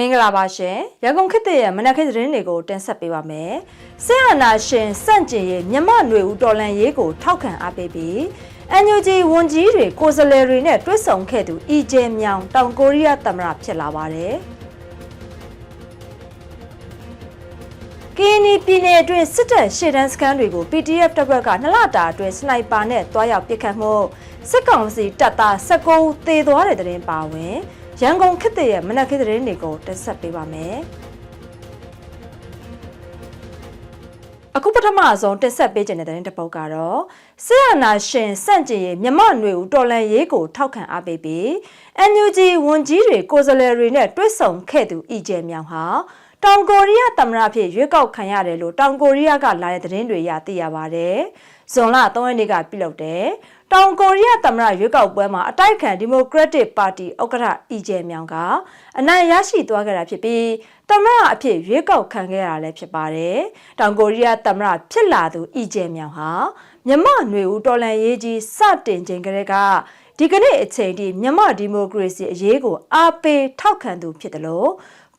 မင်္ဂလာပါရှင်ရန်ကုန်ခေတ်သစ်ရဲ့မနက်ခင်းသတင်းတွေကိုတင်ဆက်ပေးပါမယ်ဆင်အာနာရှင်စန့်ကျင်ရဲ့မြမနွေဦးတော်လန်ရေးကိုထောက်ခံအားပေးပြီး NUG ဝန်ကြီးတွေကိုယ်စားလှယ်တွေနဲ့တွဲဆုံခဲ့သူအီဂျေမြောင်တောင်ကိုရီးယားသမ္မတဖြစ်လာပါတယ်ကင်းနီပြည်နယ်အတွင်းစစ်တပ်ရှေ့တန်းစခန်းတွေကို PDF တပ်ဖွဲ့ကနှစ်လတာအတွင်းစနိုက်ပါနဲ့တွားရောက်ပစ်ခတ်မှုစစ်ကောင်စီတပ်သား19ဦးသေသွားတဲ့တဲ့တင်ပါဝင် ရန်ကုန်ခေတ်သစ်ရဲ့မနက်ခင်းသတင်းတွေကိုတင်ဆက်ပေးပါမယ်။အခုပထမဆုံးတင်ဆက်ပေးခြင်းတဲ့သတင်းတစ်ပုဒ်ကတော့ဆီယနာရှင်စန့်ကျင်ရဲ့မြမနွေဦးတော်လန်ရေးကိုထောက်ခံအားပေးပြီး NUG ဝန်ကြီးတွေကိုယ်စားလှယ်တွေနဲ့တွဲဆုံခဲ့သူအီဂျေမြောင်ဟာတောင်ကိုရီးယားသမ္မတဖြစ်ရွေးကောက်ခံရတယ်လို့တောင်ကိုရီးယားကလာတဲ့သတင်းတွေရသိရပါတယ်။ဇွန်လ3ရက်နေ့ကပြုလုပ်တဲ့ တောင်ကိုရီးယားသမ္မတရွေးကောက်ပွဲမှာအတိုက်ခံဒီမိုကရက်တစ်ပါတီဥက္ကဋ္ဌအီဂျေမြောင်ကအနိုင်ရရှိသွားခဲ့တာဖြစ်ပြီးသမ္မတအဖြစ်ရွေးကောက်ခံခဲ့ရတာလည်းဖြစ်ပါတယ်။တောင်ကိုရီးယားသမ္မတဖြစ်လာသူအီဂျေမြောင်ဟာမြမနွေဦးတော်လန်ရေးကြီးစတင်ချိန်ကလေးကဒီကနေ့အချိန်ထိမြန်မာဒီမိုကရေစီအရေးကိုအားပေးထောက်ခံသူဖြစ်တယ်လို့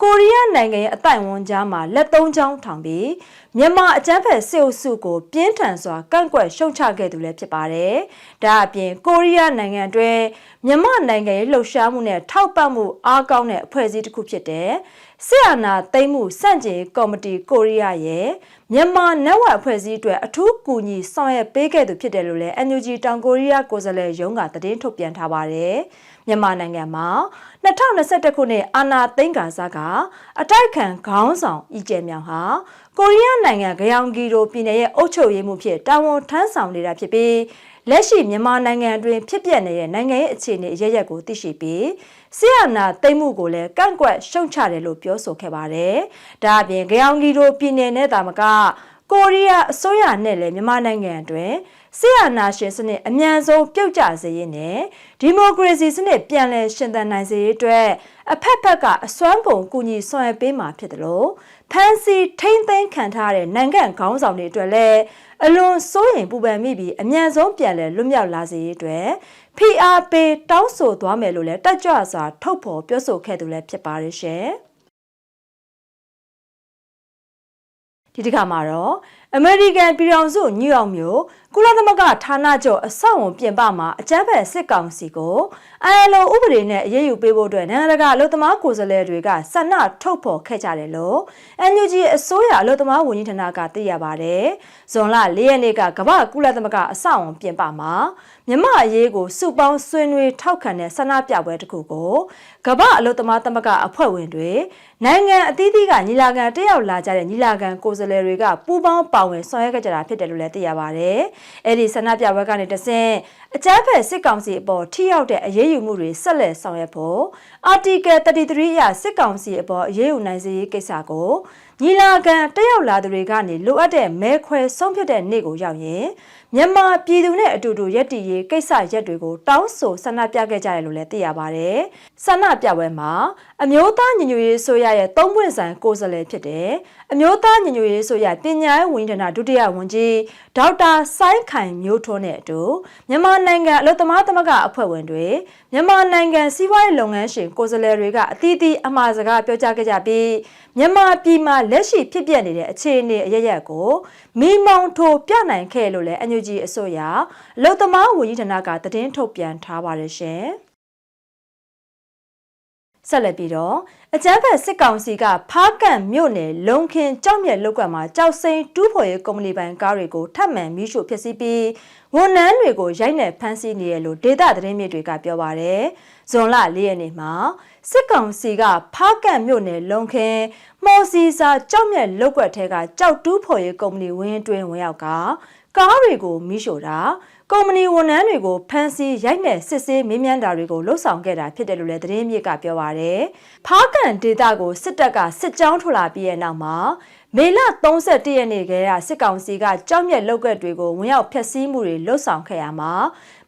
ကိုရီးယားနိုင်ငံရဲ့အတိုင်ဝန်ကြားမှာလက်သုံးချောင်းထောင်ပြီးမြန်မာအကြမ်းဖက်စစ်အုပ်စုကိုပြင်းထန်စွာကန့်ကွက်ရှုံချခဲ့သူလည်းဖြစ်ပါတယ်။ဒါအပြင်ကိုရီးယားနိုင်ငံအတွင်းမြန်မာနိုင်ငံရဲ့လှုပ်ရှားမှုနဲ့ထောက်ပံ့မှုအားကောင်းတဲ့အဖွဲ့အစည်းတစ်ခုဖြစ်တဲ့စစ်အာဏာသိမ်းမှုစန့်ကျင်ကော်မတီကိုရီးယားရဲ့မြန်မာနယ်ဝအဖွဲ့အစည်းအတွက်အထူးကူညီဆောင်ရွက်ပေးခဲ့သူဖြစ်တယ်လို့လည်း NUG တောင်ကိုရီးယားကိုယ်စားလှယ်ရုံးကသတင်းထုတ်ပြန်ထားပါတယ်။ မြန်မာနိုင်ငံမှာ2021ခုနှစ်အာဏာသိမ်းကာစကအတိုက်ခံခေါင်းဆောင်အီကျဲမြောင်ဟာကိုရီးယားနိုင်ငံဂယောင်ဂီရိုပြည်နယ်ရဲ့အုပ်ချုပ်ရေးမှုဖြစ်တာဝန်ထမ်းဆောင်နေတာဖြစ်ပြီးလက်ရှိမြန်မာနိုင်ငံအတွင်းဖြစ်ပျက်နေတဲ့နိုင်ငံရေးအခြေအနေအရရက်ကိုသိရှိပြီးဆီယနာတိတ်မှုကိုလည်းကန့်ကွက်ရှုံချတယ်လို့ပြောဆိုခဲ့ပါတယ်။ဒါအပြင်ဂယောင်ဂီရိုပြည်နယ်နဲ့တာမကကိုရီးယားအစိုးရနဲ့လည်းမြန်မာနိုင်ငံအတွင်း ဆီယနာရှင်စနစ်အမြန်ဆုံးပြုတ်ကျစေရေးနဲ့ဒီမိုကရေစီစနစ်ပြန်လည်ရှင်သန်နိုင်စေရေးအတွက်အဖက်ဖက်ကအစွမ်းကုန်ကူညီဆောင်ရွက်ပေးမှာဖြစ်တယ်လို့ဖန်စီထိမ့်သိမ်းခံထားတဲ့နိုင်ငံခေါင်းဆောင်တွေအတွက်လည်းအလွန်စိုးရိမ်ပူပန်မိပြီးအမြန်ဆုံးပြန်လည်လွတ်မြောက်လာစေရေးအတွက်ဖိအားပေးတောင်းဆိုသွားမယ်လို့လည်းတက်ကြွစွာထုတ်ဖော်ပြောဆိုခဲ့သူလည်းဖြစ်ပါတယ်ရှင်။ဒီတစ်ခါမှာတော့ အမေရိကန်ပြည်ထောင်စုနယူးယောက်မြို့ကုလသမဂ္ဂဌာနချုပ်အဆောက်အုံပြင်ပမှာအကြမ်းဖက်စစ်ကောင်စီကို ILO ဥပဒေနဲ့အရေးယူပေးဖို့အတွက်နိုင်ငံတကာအလို့သမားကိုယ်စားလှယ်တွေကဆန္ဒထုတ်ဖော်ခဲ့ကြတယ်လို့ NUG အစိုးရအလို့သမားဝန်ကြီးဌာနကသိရပါတယ်။ဇွန်လ၄ရက်နေ့ကကမ္ဘာကုလသမဂ္ဂအဆောက်အုံပြင်ပမှာမြမအရေးကိုစုပေါင်းဆွေးနွေးထောက်ခံတဲ့ဆန္ဒပြပွဲတစ်ခုကိုကမ္ဘာအလို့သမားသမဂ္ဂအဖွဲ့ဝင်တွေနိုင်ငံအသီးသီးကညီလာခံတက်ရောက်လာကြတဲ့ညီလာခံကိုယ်စားလှယ်တွေကပူးပေါင်းပါဝင်ဆောင်ရွက်ခဲ့ကြတာဖြစ်တယ်လို့လည်းသိရပါတယ်။အဲ့ဒီဆန္ဒပြပွဲကနေတဆင့်အကြမ်းဖက်စစ်ကောင်စီအပေါ်ထိရောက်တဲ့အရေးယူမှုတွေဆက်လက်ဆောင်ရွက်ဖို့ Article 33အရစစ်ကောင်စီအပေါ်အရေးယူနိုင်စေရေးကိစ္စကိုညီလာခံတက်ရောက်လာသူတွေကနေလိုအပ်တဲ့မဲခွဲဆုံးဖြတ်တဲ့နေ့ကိုရောက်ရင်မြန်မာပြည်သူနဲ့အတူတူရက်တည်ရေးကိစ္စရက်တွေကိုတောင်းဆိုဆန္ဒပြခဲ့ကြတယ်လို့လည်းသိရပါတယ်။ဆန္ဒပြပွဲမှာအမျိုးသားညီညွတ်ရေးဆိုရရဲ့သုံးပွင့်ဆိုင်ကိုယ်စားလှယ်ဖြစ်တဲ့အမျိုးသားညီညွတ်ရေးဆိုရပညာရေးဝန်ကြီးဌာနဒုတိယဝန်ကြီးဒေါက်တာစိုင်းခိုင်မျိုးထွန်းနဲ့အတူမြန်မာနိုင်ငံအလို့သမားသမဂ္ဂအဖွဲ့ဝင်တွေမြန်မာနိုင်ငံစီးပွားရေးလုပ်ငန်းရှင်ကိုယ်စားလှယ်တွေကအသီးသီးအမှားစကားပြောကြားခဲ့ကြပြီးမြန်မာပြည်မှာလက်ရှိဖြစ်ပျက်နေတဲ့အခြေအနေအရရက်ကိုမိမောင်ထိုးပြနိုင်ခဲ့လို့လည်း NUG အစိုးရအလို့သမားဝန်ကြီးဌာနကသတင်းထုတ်ပြန်ထားပါတယ်ရှင်။ဆက်လက်ပြီးတော့ အကြမ်းဖက်စစ်ကောင်စီကဖားကန့်မြို့နယ်လုံခင်ကြောက်မြက်လုတ်ကွက်မှာကြောက်စိမ်းတူးဖော်ရေးကုမ္ပဏီပိုင်ကားတွေကိုထပ်မံမိရှို့ဖျက်ဆီးပြီးဝန်ထမ်းတွေကိုရိုက်နှက်ဖမ်းဆီးနေရလို့ဒေတာသတင်းမြစ်တွေကပြောပါရယ်ဇွန်လ၄ရက်နေ့မှာစစ်ကောင်စီကဖားကန့်မြို့နယ်လုံခင်မော်စီစာကြောက်မြက်လုတ်ကွက်ထဲကကြောက်တူးဖော်ရေးကုမ္ပဏီဝင်းတွင်ဝင်ရောက်ကကားတွေကိုမိရှို့တာကုမ္ပဏီဝန်ထမ်းတွေကိုဖမ်းဆီးရိုက်နှက်စစ်ဆေးမေးမြန်းတာတွေကိုလှုပ်ဆောင်ခဲ့တာဖြစ်တယ်လို့လည်းသတင်းမြစ်ကပြောပါရယ်။ဖားကန်ဒေတာကိုစစ်တပ်ကစစ်ကြောင်းထွက်လာပြီးတဲ့နောက်မှာမေလ31ရက်နေ့ကစစ်ကောင်စီကကြောက်မြက်လောက်ကွက်တွေကိုဝင်ရောက်ဖျက်ဆီးမှုတွေလှုပ်ဆောင်ခဲ့ရမှာ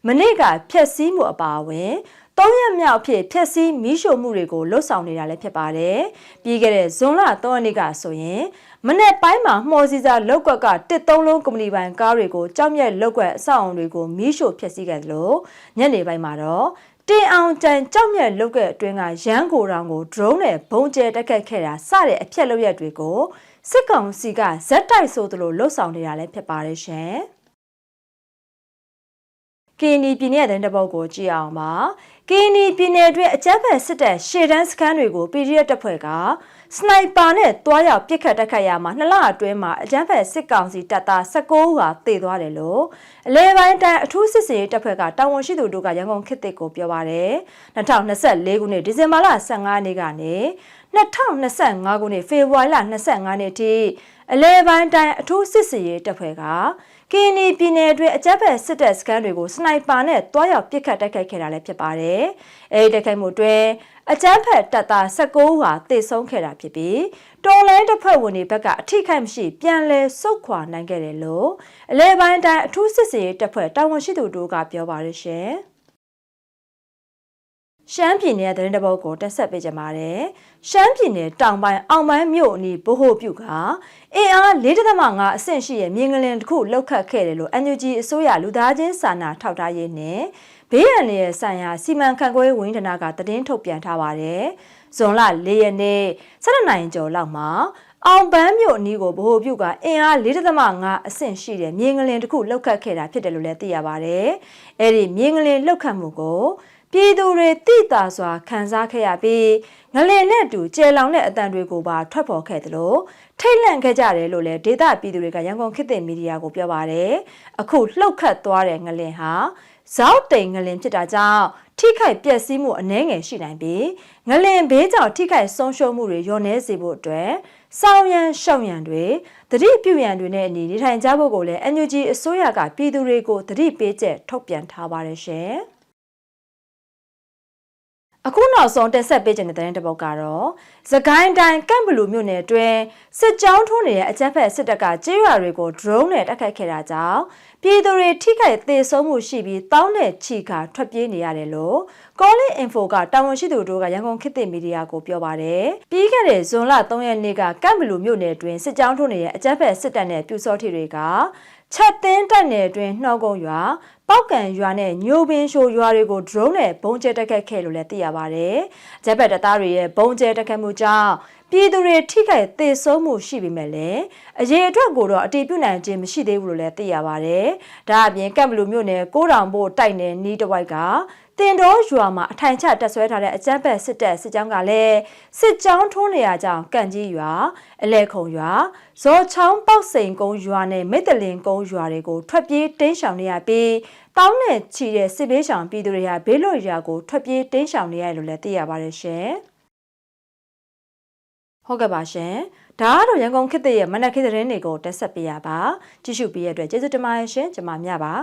မနေ့ကဖျက်ဆီးမှုအပါအဝင်သုံးရက်မြောက်အဖြစ်ဖျက်ဆီးမီးရှို့မှုတွေကိုလှုပ်ဆောင်နေတာလည်းဖြစ်ပါတယ်။ပြီးခဲ့တဲ့ဇွန်လ3ရက်နေ့ကဆိုရင်မနေ့ပိုင်းမှာမှော်စီစာလောက်ကွက်ကတစ်သုံးလုံးကုမ္ပဏီပိုင်ကားတွေကိုကြောက်မြက်လောက်ကွက်အဆောက်အုံတွေကိုမီးရှို့ဖျက်ဆီးခဲ့တယ်လို့ညနေပိုင်းမှာတော့ တင်အောင်ကြံကြောက်မြက်လုတ်ကဲ့အတွင်းကရန်ကိုတောင်ကို drone နဲ့ဘုံကျဲတက်ခတ်ခဲ့တာစတဲ့အဖြက်လုပ်ရက်တွေကိုစစ်ကောင်စီကဇက်တိုက်ဆိုသလိုလှုပ်ဆောင်နေတာလည်းဖြစ်ပါတယ်ရှင်။ကင်းဒီပြည်နယ်တဲ့တပုတ်ကိုကြည့်အောင်ပါ။ကင်းဒီပြည်နယ်အတွင်းအကြမ်းဖက်စစ်တပ်ရှေ့တန်းစခန်းတွေကို PDF တပ်ဖွဲ့က စနိုက်ပါနဲ့တွားရောက်ပစ်ခတ်တက်ခတ်ရမှာနှစ်လအတွင်းမှာအကြမ်းဖက်စစ်ကောင်စီတပ်သား19ဦးဟာသေသွားတယ်လို့အလဲပိုင်းတိုင်းအထူးစစ်စေးတပ်ဖွဲ့ကတာဝန်ရှိသူတို့ကရန်ကုန်ခေတ်သစ်ကိုပြောပါတယ်2024ခုနှစ်ဒီဇင်ဘာလ15ရက်နေ့ကနေ2025ခုနှစ်ဖေဖော်ဝါရီလ25ရက်နေ့ထိအလဲပိုင်းတိုင်းအထူးစစ်စေးတပ်ဖွဲ့က ကင်းနီပြည်နယ်အတွင်းအကြမ်းဖက်စစ်တပ်စခန်းတွေကိုစနိုက်ပါနဲ့တွားရောက်ပစ်ခတ်တိုက်ခိုက်ခဲ့တာလည်းဖြစ်ပါတယ်။အဲဒီတိုက်ခိုက်မှုအတွင်းအကြမ်းဖက်တပ်သား19ဦးဟာသေဆုံးခဲ့တာဖြစ်ပြီးတော်လိုင်းတပ်ဖွဲ့ဝင်တွေဘက်ကအထိခိုက်မရှိပြန်လည်ဆုတ်ခွာနိုင်ခဲ့တယ်လို့အလဲပိုင်းတိုင်းအထူးစစ်စေးတပ်ဖွဲ့တာဝန်ရှိသူတို့ကပြောပါရရှင်။ ရှမ်းပြည်နယ်သတင်းတပုတ်ကိုတက်ဆက်ပေးကြပါတယ်။ရှမ်းပြည်နယ်တောင်ပိုင်းအောင်ပန်းမြို့အနီးဘိုဟိုပြုကအင်အား4.5အဆင့်ရှိတဲ့မြင်းကလင်တစ်ခုလောက်ခတ်ခဲ့တယ်လို့ NUG အစိုးရလူသားချင်းစာနာထောက်ထားရေးနဲ့ဘေးရန်ရဲ့ဆိုင်ရာစီမံခန့်ခွဲဝန်ထမ်းကသတင်းထုတ်ပြန်ထားပါတယ်။ဇွန်လ၄ရက်နေ့7နိုင်ကျော်လောက်မှာ အောင်ပန်းမြို့အနီးကိုဗဟိုပြုကအင်အား4.5အဆင့်ရှိတဲ့မြင်းကလင်တစ်ခုလောက်ခတ်ခဲ့တာဖြစ်တယ်လို့လည်းသိရပါတယ်။အဲ့ဒီမြင်းကလင်လောက်ခတ်မှုကိုပြည်သူတွေတိတာစွာခံစားခဲ့ရပြီးငလင်နဲ့အတူကျဲလောင်တဲ့အတန်တွေကိုပါထွက်ပေါ်ခဲ့တယ်လို့ထိတ်လန့်ခဲ့ကြတယ်လို့လည်းဒေသပြည်သူတွေကရန်ကုန်ခေတ်သစ်မီဒီယာကိုပြောပါတယ်အခုလှုပ်ခတ်သွားတဲ့ငလင်ဟာ ဇောက်တိန်ငလင်ဖြစ်တာကြောင့်ထိခိုက်ပျက်စီးမှုအနှဲငယ်ရှိနိုင်ပြီးငလင်ဘေးကြောင့်ထိခိုက်ဆုံးရှုံးမှုတွေလျော့နည်းစေဖို့အတွက်စောင်းရန်ရှောက်ရန်တွေတတိပြုရန်တွေနဲ့အညီနေထိုင်ကြဖို့ကိုလည်း NUG အစိုးရကပြည်သူတွေကိုတတိပေးချက်ထုတ်ပြန်ထားပါတယ်ရှင်။ အခုနောက်ဆုံးတက်ဆက်ပေးခြင်းတဲ့တဲ့ပုတ်ကတော့သကိုင်းတိုင်းကန့်ဘလူမြို့နယ်တွင်စစ်ကြောင်းထိုးနေတဲ့အကြမ်းဖက်စစ်တပ်ကကျေးရွာတွေကို drone နဲ့တိုက်ခိုက်ခဲ့တာကြောင့်ပြည်သူတွေထိခိုက်သေဆုံးမှုရှိပြီးတောင်းတဲ့ချီခါထွက်ပြေးနေရတယ်လို့ Calling Info ကတာဝန်ရှိသူတို့ကရန်ကုန်ခေတ်သစ်မီဒီယာကိုပြောပါတယ်။ပြီးခဲ့တဲ့ဇွန်လ3ရက်နေ့ကကန့်ဘလူမြို့နယ်တွင်စစ်ကြောင်းထိုးနေတဲ့အကြမ်းဖက်စစ်တပ်နဲ့ပြူစောထီတွေက ချက်သင်းတိုက်နယ်အတွင်းနှောက်ကုန်းရွာပောက်ကန်ရွာနဲ့ညိုပင်ရှိုရွာတွေကို drone နဲ့ဘုံကျဲတက်ခတ်ခဲ့လို့လည်းသိရပါတယ်။ဂျက်ဘက်တပ်သားတွေရဲ့ဘုံကျဲတက်ခတ်မှုကြောင့်ပြည်သူတွေထိခိုက်သေဆုံးမှုရှိပေမဲ့လည်းအရေးအတွက်ကိုတော့အတိပြုနိုင်ခြင်းမရှိသေးဘူးလို့လည်းသိရပါတယ်။ဒါအပြင်ကမ်ဘလူမြို့နယ်ကိုးတောင်ဘို့တိုက်နယ်နီးတစ်ဝိုက်က တင်တော်ရွာမှာအထိုင်ချတက်ဆွဲထားတဲ့အကြမ်းဖက်စစ်တပ်စစ်ကြောင်းကလည်းစစ်ကြောင်းထိုးနေရကြောင်းကန့်ကြီးရွာအလဲခုံရွာဇော်ချောင်းပေါက်စိန်ကုန်းရွာနဲ့မိတ္တလင်ကုန်းရွာတွေကိုထွက်ပြေးတင်းရှောင်နေရပြီးတောင်းနဲ့ချီတဲ့စစ်ဘေးရှောင်ပြည်သူတွေဟာဘေးလွတ်ရာကိုထွက်ပြေးတင်းရှောင်နေရတယ်လို့လည်းသိရပါတယ်ရှင်ဟုတ်ကဲ့ပါရှင်ဒါကတော့ရန်ကုန်ခေတ်သစ်ရဲ့မနက်ခေတ်သတင်းတွေကိုတက်ဆက်ပေးရပါကြည့်ရှုပေးရတဲ့အတွက်ကျေးဇူးတင်ပါတယ်ရှင်ကျွန်မမြပါ